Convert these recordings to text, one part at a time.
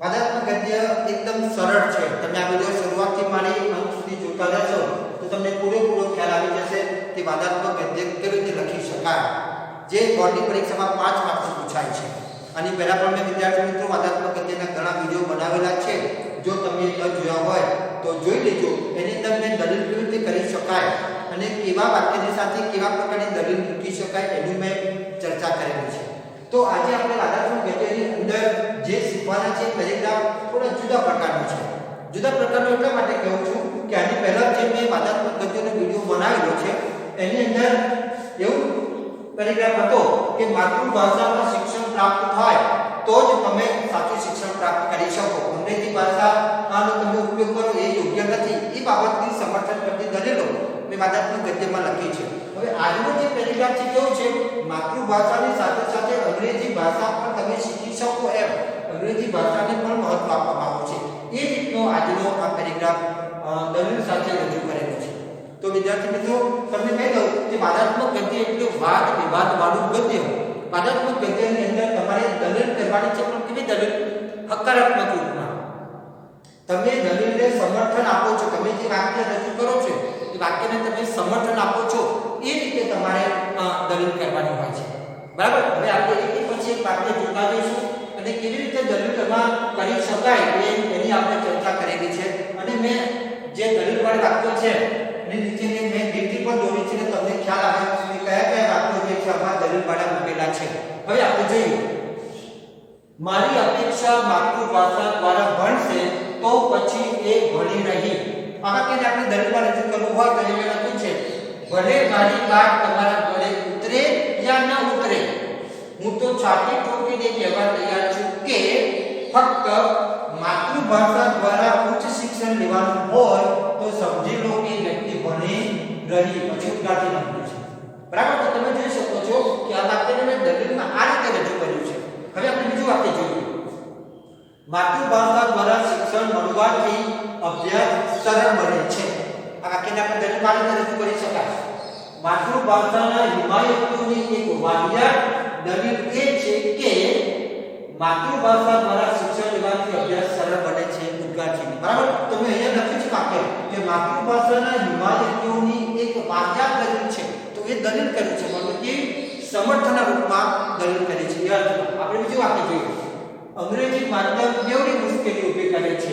વાદાત્મક ગદ્ય એકદમ સરળ છે. તમે આ વિડિયો શરૂઆતથી માંડી અંત સુધી જોતા રહેશો, તો તમને પૂરેપૂરો ખ્યાલ આવી જશે કે વાદાત્મક ગદ્ય કેવી રીતે લખી શકાય. જે બોર્ડની પરીક્ષામાં પાંચ માર્ક્સ પૂછાય છે. અને પહેલા પણ મેં વિદ્યાર્થી મિત્રો વાદાત્મક ગદ્યના ઘણા વીડિયો બનાવેલા છે. જો તમે ન જોયા હોય, તો જોઈ લેજો. એની મેં દલીલ કેવી રીતે કરી શકાય અને કેવા વાક્યની સાથે કેવા પ્રકારની દલીલ મૂકી શકાય એની મેં ચર્ચા કરેલી છે. તો આજે આપણે વાદાત્મક છે પેરેગ્રાફ થોડા જુદા પ્રકારનો છે. જુદા પ્રકારનો એટલા માટે કહું છું કે આની પહેલા જે મેં વાદાત્મક ગદ્યનો વીડિયો બનાવેલો છે, એની અંદર એવું પેરેગ્રાફ હતો કે માતૃભાષામાં શિક્ષણ પ્રાપ્ત થાય તો જ તમે સાચું શિક્ષણ પ્રાપ્ત કરી શકો. અંગ્રેજી ભાષાનો તમે ઉપયોગ કરો એ યોગ્ય નથી. એ બાબતની સમર્થન કરતી દલીલો મેં વાદાત્મક ગદ્યમાં લખી છે. હવે આજનો જે પેરેગ્રાફ છે કેવો છે? માતૃભાષાની સાથે સાથે અંગ્રેજી ભાષા પણ તમે શીખી શકો એમ. અંગ્રેજી ભાષાને પણ મહત્વ આપવામાં આવ્યું છે. એ રીતનો આજનો આ પેરેગ્રાફ દલીલ સાથે રજૂ કરેલો છે. તો વિદ્યાર્થી મિત્રો, તમને કહી દઉં કે વાદાત્મક ગદ્ય એટલે વાદ વિવાદ વાળું ગદ્ય વાદાત્મક ગદ્યની અંદર તમારે દલીલ કરવાની છે પણ કેવી દલીલ? હકારાત્મક રૂપમાં. તમે દલીલને સમર્થન આપો છો, તમે જે વાક્ય રજૂ કરો છો, એ વાક્યને તમે સમર્થન આપો છો, એ રીતે તમારે દલીલ કરવાની હોય છે. બરાબર? હવે આપણે એક પછી એક વાક્ય જોતા જઈશું. અને કેવી રીતે દલીલમાં કરી શકાય એની આપણે ચર્ચા કરેલી છે. અને મેં જે દલીલ પર રાખ્યો છે, એની નીચેની મેં લીટી પણ દોરી છે તમને ખ્યાલ આવે કે કયા કયા વાક્યો જે છે આમાં દલીલ વાળા મૂકેલા છે. હવે આપણે જોઈએ. મારી અપેક્ષા માતૃભાષા દ્વારા ભણશે તો પછી એ ભણી રહી આ વાક્યને આપણે દલીલમાં રજૂ કરવું હોય તો એ લખ્યું છે ભલે મારી કાર તમારા ગળે ઉતરે યા ન ઉતરે. હું તો છાતી ઠોકીને કહેવા તૈયાર છું કે ફક્ત માતૃભાષા દ્વારા ઉચ્ચ શિક્ષણ લેવાનું હોય તો સમજી લો કે વ્યક્તિ ભણી રહી, પછી ઉદાહરણ આપ્યું છે. બરાબર? તો તમે જોઈ શકો છો કે આ વાક્યને મેં દલીલમાં આ રીતે રજૂ કર્યું છે. હવે આપણે બીજું વાક્ય જોઈએ. માતૃભાષા દ્વારા શિક્ષણ મળવાથી અભ્યાસ સરળ બને છે. આ વાક્યને આપણે આ રીતે રજૂ કરી શકાય. માતૃભાષાના હિમાયતોની એક વાહિયાત દલીલ એ છે કે માતૃભાષા દ્વારા શિક્ષણ લેવાથી અભ્યાસ સરળ બને છે ઉદ્ગારથી બરાબર? તો મેં અહીંયા લખ્યું છે વાક્ય કે માતૃભાષાના હિમાયતીઓની એક વાક્યા દલીલ છે. તો એ દલીલ કર્યું છે. મતલબ કે સમર્થનના રૂપમાં દલીલ કરી છે. એ આપણે બીજું વાક્ય જોઈએ. અંગ્રેજી માધ્યમ કેવડી મુશ્કેલી ઊભી કરે છે?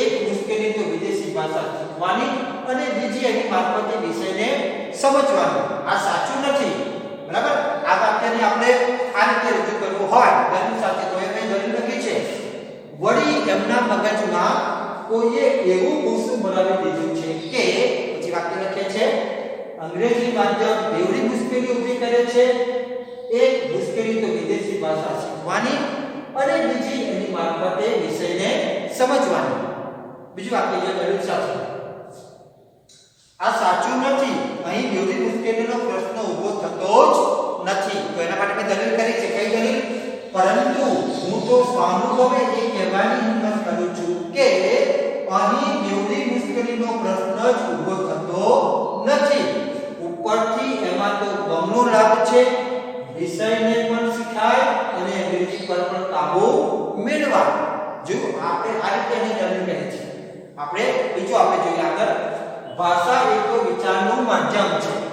એક મુશ્કેલી તો વિદેશી ભાષા શીખવાની અને બીજી એની મારફતે વિષયને સમજવાનું. આ સાચું નથી. બરાબર? આ આપણે આ રીતે રજૂ કરવું હોય દલીલ સાથે તો એ જરૂર લખી છે, વળી એમના મગજમાં કોઈએ એવું ભૂસું બનાવી દીધું છે કે, પછી વાક્ય લખે છે, અંગ્રેજી માધ્યમ બેવડી મુશ્કેલી ઊભી કરે છે, એક મુશ્કેલી તો વિદેશી ભાષા શીખવાની અને બીજી એની મારફતે વિષયને સમજવાની. બીજું વાક્ય જે કર્યું સાથે. આ સાચું નથી. અહીં બેવડી મુશ્કેલીનો પ્રશ્ન ઊભો થતો જ નથી. તો એના માટે મેં દલીલ કરી છે. કઈ દલીલ? પરંતુ હું તો સ્વાનુભવે એ કહેવાની હિંમત કરું છું કે અહીં બેવડી મુશ્કેલીનો પ્રશ્ન જ ઊભો થતો નથી. ઉપરથી એમાં તો બમણો લાભ છે. વિષયને પણ શીખાય અને અંગ્રેજી પર પણ કાબુ મેળવા. જો આપણે આ રીતે એની દલીલ કહે છે. આપણે બીજું આપણે જોઈએ આગળ. ભાષા એ તો વિચારનું માધ્યમ છે.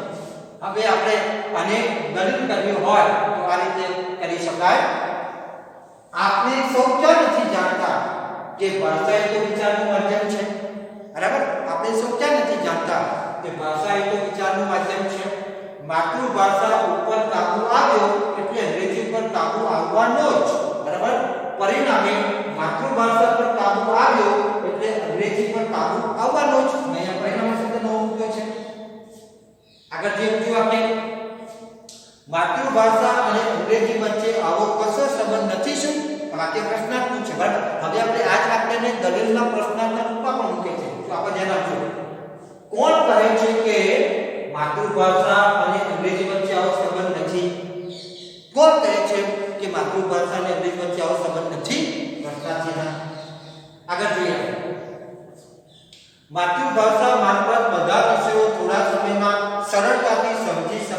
હવે આપણે આને દલીલ કરવી હોય તો આ રીતે કરી શકાય. આપણે સૌ ક્યાં નથી જાણતા કે ભાષા એ તો વિચારનું માધ્યમ છે. બરાબર? આપણે સૌ ક્યાં નથી જાણતા કે ભાષા એ તો વિચારનું માધ્યમ છે. માતૃભાષા ઉપર કાબુ આવ્યો એટલે અંગ્રેજી પર કાબુ આવવાનો જ. બરાબર? પરિણામે માતૃભાષા પર કાબુ આવ્યો એટલે અંગ્રેજી પર કાબુ આવવાનો જ મેં અહીંયા પરિણામે શબ્દનો મૂક્યો છે આગળ જે બીજું આપણે માતૃભાષા અને અંગ્રેજી વચ્ચે આવો કશો સંબંધ નથી શું આ વાક્ય પ્રશ્નાર્થનું છે બરાબર હવે આપણે આ જ વાક્યને દલીલના પ્રશ્નાર્થના રૂપમાં પણ મૂકે છે તો આપણે ધ્યાન આપજો કોણ કહે છે કે માતૃભાષા અને અંગ્રેજી વચ્ચે આવો સંબંધ નથી કોણ કહે છે કે માતૃભાષા અને અંગ્રેજી વચ્ચે આવો સંબંધ નથી પ્રશ્નાર્થીના આગળ જોઈએ માતૃભાષા મારફત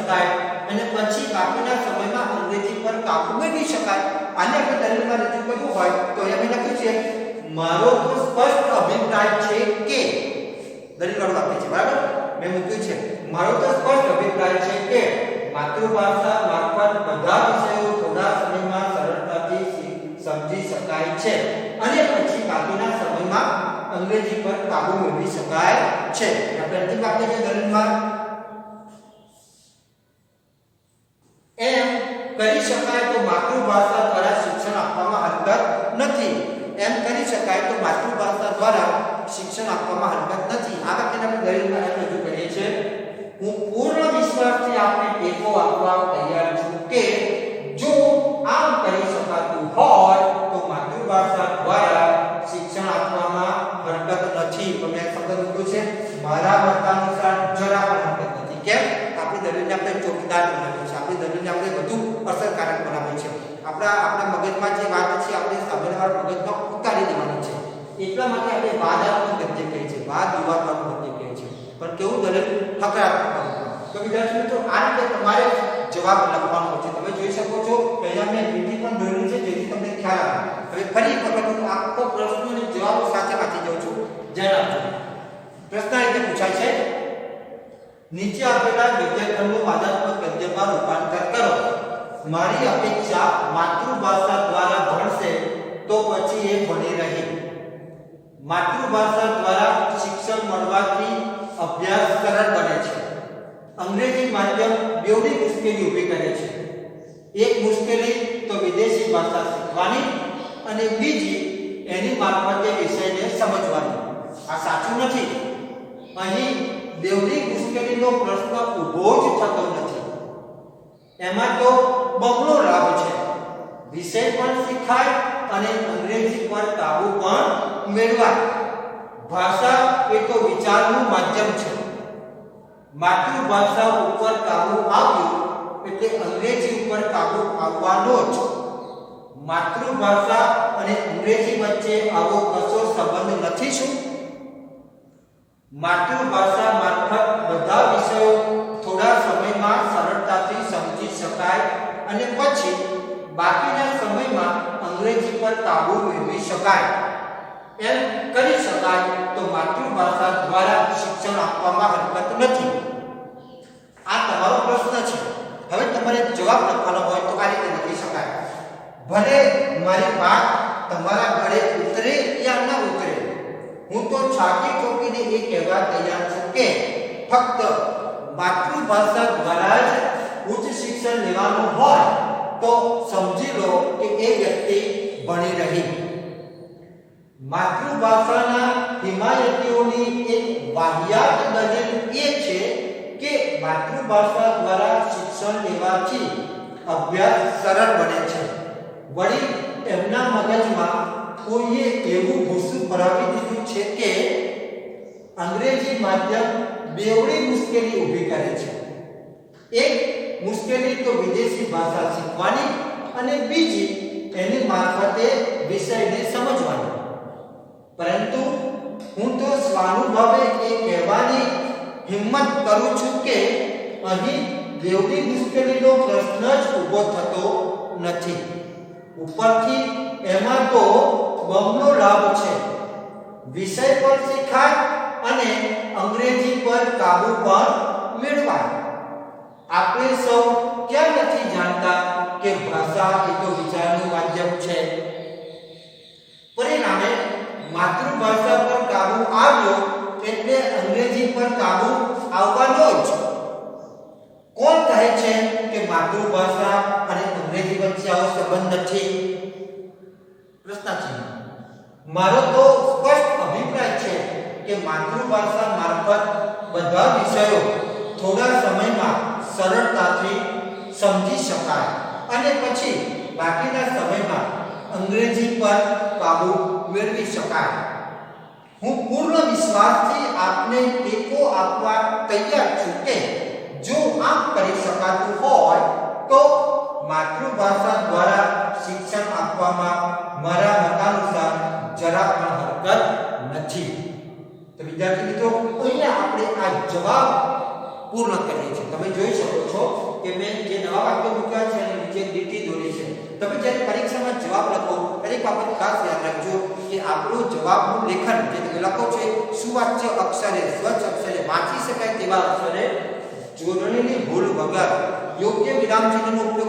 શકાય અને પછી બાકીના સમયમાં અંગ્રેજી પર કાબુ મેળવી શકાય. આને આપણે દલીલમાં રજૂ કર્યું હોય તો અહીંયા મેં લખ્યું છે, મારો તો સ્પષ્ટ અભિપ્રાય છે કે દલીલ વાળું વાક્ય છે, બરાબર? મેં મૂક્યું છે, મારો તો સ્પષ્ટ અભિપ્રાય છે કે માતૃભાષા મારફત બધા વિષયો થોડા સમયમાં સરળતાથી સમજી શકાય છે અને પછી બાકીના સમયમાં અંગ્રેજી પર કાબુ મેળવી શકાય છે. આપણે અંતિમ વાક્ય છે દલીલમાં એમ કરી શકાય તો માતૃભાષા દ્વારા શિક્ષણ આપવામાં હરકત નથી એમ કરી તો માતૃભાષા દ્વારા શિક્ષણ આપવામાં હરકત નથી. આ વાક્યને આપણે એમ રજૂ કરીએ છીએ હું પૂર્ણ વિશ્વાસથી આપને ટેકો આપવા તૈયાર છું કે જો આમ કરી શકાતું હોય તો માતૃભાષા દ્વારા શિક્ષણ આપવામાં હરકત નથી. તો મેં શબ્દ મૂક્યો છે, મારા મતાનુસાર જરા પણ હરકત નથી. કેમ? આપણી દલીલને આપણે ચોકીદાર બનાવી છે આપણી દલીલને આપણે વધુ અસરકારક બનાવી છે આપણા આપણા મગજમાં જે વાત છે, આપણે સામેવાળા મગજમાં એટલા માટે આપણે વાદાત્મક ગદ્ય કહીએ છીએ. વાદ વિવાદાત્મક ગદ્ય કહીએ છીએ. પણ કેવું દલીલ હકારાત્મક તો વિદ્યાર્થી મિત્રો આ રીતે તમારે જવાબ લખવાનો છે. તમે જોઈ શકો છો, પહેલા મેં લીટી પણ દોરેલી છે, જેથી તમને ખ્યાલ આવે. હવે ફરી એક વખત હું આખો પ્રશ્ન અને જવાબ સાથે વાંચી જાઉં છું. ધ્યાન આપજો પ્રશ્ન રીતે પૂછાય છે. નીચે આપેલા ગદ્યખંડનું વાદાત્મક ગદ્યમાં રૂપાંતર કરો. મારી અપેક્ષા માતૃભાષા દ્વારા ભણશે તો પછી એ ભણી રહી. માતૃભાષા દ્વારા શિક્ષણ મળવાથી અભ્યાસ સરળ બને છે. અંગ્રેજી માધ્યમ બેવડી મુશ્કેલી ઊભી કરે છે. એક મુશ્કેલી તો વિદેશી ભાષા શીખવાની અને બીજી એની મારફતે વિષયને સમજવાની. આ સાચું નથી. અહીં બેવડી મુશ્કેલીનો પ્રશ્ન ઊભો જ થતો નથી. એમાં તો બમણો લાભ છે. વિષય પણ શીખાય અને અંગ્રેજી પર કાબુ પણ મેળવાય. ભાષા એ તો વિચારનું માધ્યમ છે. માતૃભાષા ઉપર કાબુ આવ્યું એટલે અંગ્રેજી ઉપર કાબુ આવવાનો જ. માતૃભાષા અને અંગ્રેજી વચ્ચે આવો કશો સંબંધ નથી શું? માતૃભાષા મારફત બધા વિષયો થોડા સમયમાં સરળતાથી સમજી શકાય અને પછી બાકીના સમયમાં અંગ્રેજી પર કાબુ મેળવી શકાય. એમ કરી શકાય તો માતૃભાષા દ્વારા શિક્ષણ આપવામાં હરકત નથી. આ તમારો પ્રશ્ન છે. હવે તમારે જવાબ લખવાનો હોય તો આ રીતે લખી શકાય. ભલે મારી વાત તમારા ઘરે ઉતરે યા ન ઉતરે, હું તો છાતી ચોકીને એ કહેવા તૈયાર છું કે ફક્ત માતૃભાષા દ્વારા જ ઉચ્ચ શિક્ષણ લેવાનું હોય તો સમજી લો કે એ વ્યક્તિ ભણી રહી. માતૃભાષાના હિમાયતીઓની એક વાહિયાત દલીલ એ છે કે માતૃભાષા દ્વારા શિક્ષણ લેવાથી અભ્યાસ સરળ બને છે. વળી એમના મગજમાં કોઈએ એવું ભૂસું ભરાવી દીધું છે કે અંગ્રેજી માધ્યમ બેવડી મુશ્કેલી ઊભી કરે છે. એક મુશ્કેલી તો વિદેશી ભાષા શીખવાની અને બીજી એની મારફતે વિષયને સમજવાની. પરંતુ હું તો સ્વાનુભવે એ કહેવાની હિંમત કરું છું કે અહીં દેવની મુશ્કેલીનો પ્રશ્ન જ ઊભો થતો નથી. ઉપરથી એમાં તો બમણો લાભ છે. વિષય પણ શીખાય અને અંગ્રેજી પર કાબુ પણ મેળવાય. આપણે સૌ ક્યાં નથી જાણતા કે ભાષા એ તો વિચારનું માધ્યમ છે? પરિણામે માતૃભાષા પર કાબુ આવ્યો એટલે અંગ્રેજી પર કાબુ આવવાનો જ. કોણ કહે છે કે માતૃભાષા અને અંગ્રેજી વચ્ચે આવો સંબંધ નથી પ્રશ્ન છે મારો તો સ્પષ્ટ અભિપ્રાય છે કે માતૃભાષા મારફત બધા વિષયો થોડા સમયમાં સમજી શકાય. અને પછી બાકીના સમયમાં અંગ્રેજી પર કાબુ મેળવી શકાય. હું પૂર્ણ વિશ્વાસથી આપને ટેકો આપવા તૈયાર છું કે જો આમ કરી શકાતું હોય તો માતૃભાષા દ્વારા શિક્ષણ આપવામાં મારા મતાનુસાર જરા પણ હરકત નથી. તો વિદ્યાર્થી મિત્રો, અહીંયા આપણે આ જવાબ પૂર્ણ કરીએ છીએ. તમે જોઈ શકો છો કે મેં જે નવા વાક્યો મૂક્યા છે એની નીચે લીટી દોરી છે. તમે જ્યારે પરીક્ષામાં જવાબ લખો, દરેક બાબત ખાસ યાદ રાખજો કે આપણું જવાબનું લેખન જે તમે લખો છો સુવાચ્ય અક્ષરે, સ્વચ્છ અક્ષરે વાંચી શકાય તેવા અક્ષરે જોડણીની ભૂલ વગર યોગ્ય વિરામ ચિહ્નનો ઉપયોગ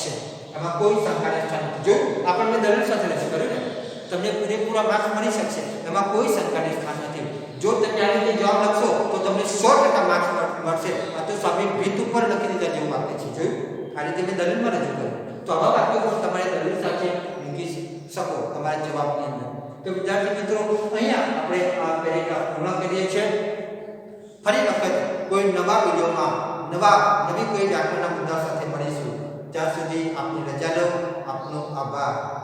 શકશે એમાં કોઈ શંકા સ્થાન નથી. જો આપણને દલીલ સાથે રજૂ કર્યું ને, તમને પૂરેપૂરા માર્ક્સ મળી શકશે. એમાં કોઈ શંકાને સ્થાન નથી. જો તમે આ રીતે જવાબ લખશો તો તમને સો ટકા માર્ક્સ મળશે. આ તો સ્વામી ભીત ઉપર લખી દીધા જેવું વાક્ય છે. જોયું? આ રીતે મેં દલીલમાં રજૂ કર્યું. તો આવા વાક્યો પણ તમારે દલીલ સાથે મૂકી શકો તમારા જવાબની અંદર. તો વિદ્યાર્થી મિત્રો, અહીંયા આપણે આ પેરેગ્રાફ પૂર્ણ કરીએ છીએ. ફરી વખત કોઈ નવા વિડીયોમાં નવા, નવી કોઈ વ્યાકરણના મુદ્દા સાથે ત્યાં સુધી આપની રજા લો આપનો આભાર.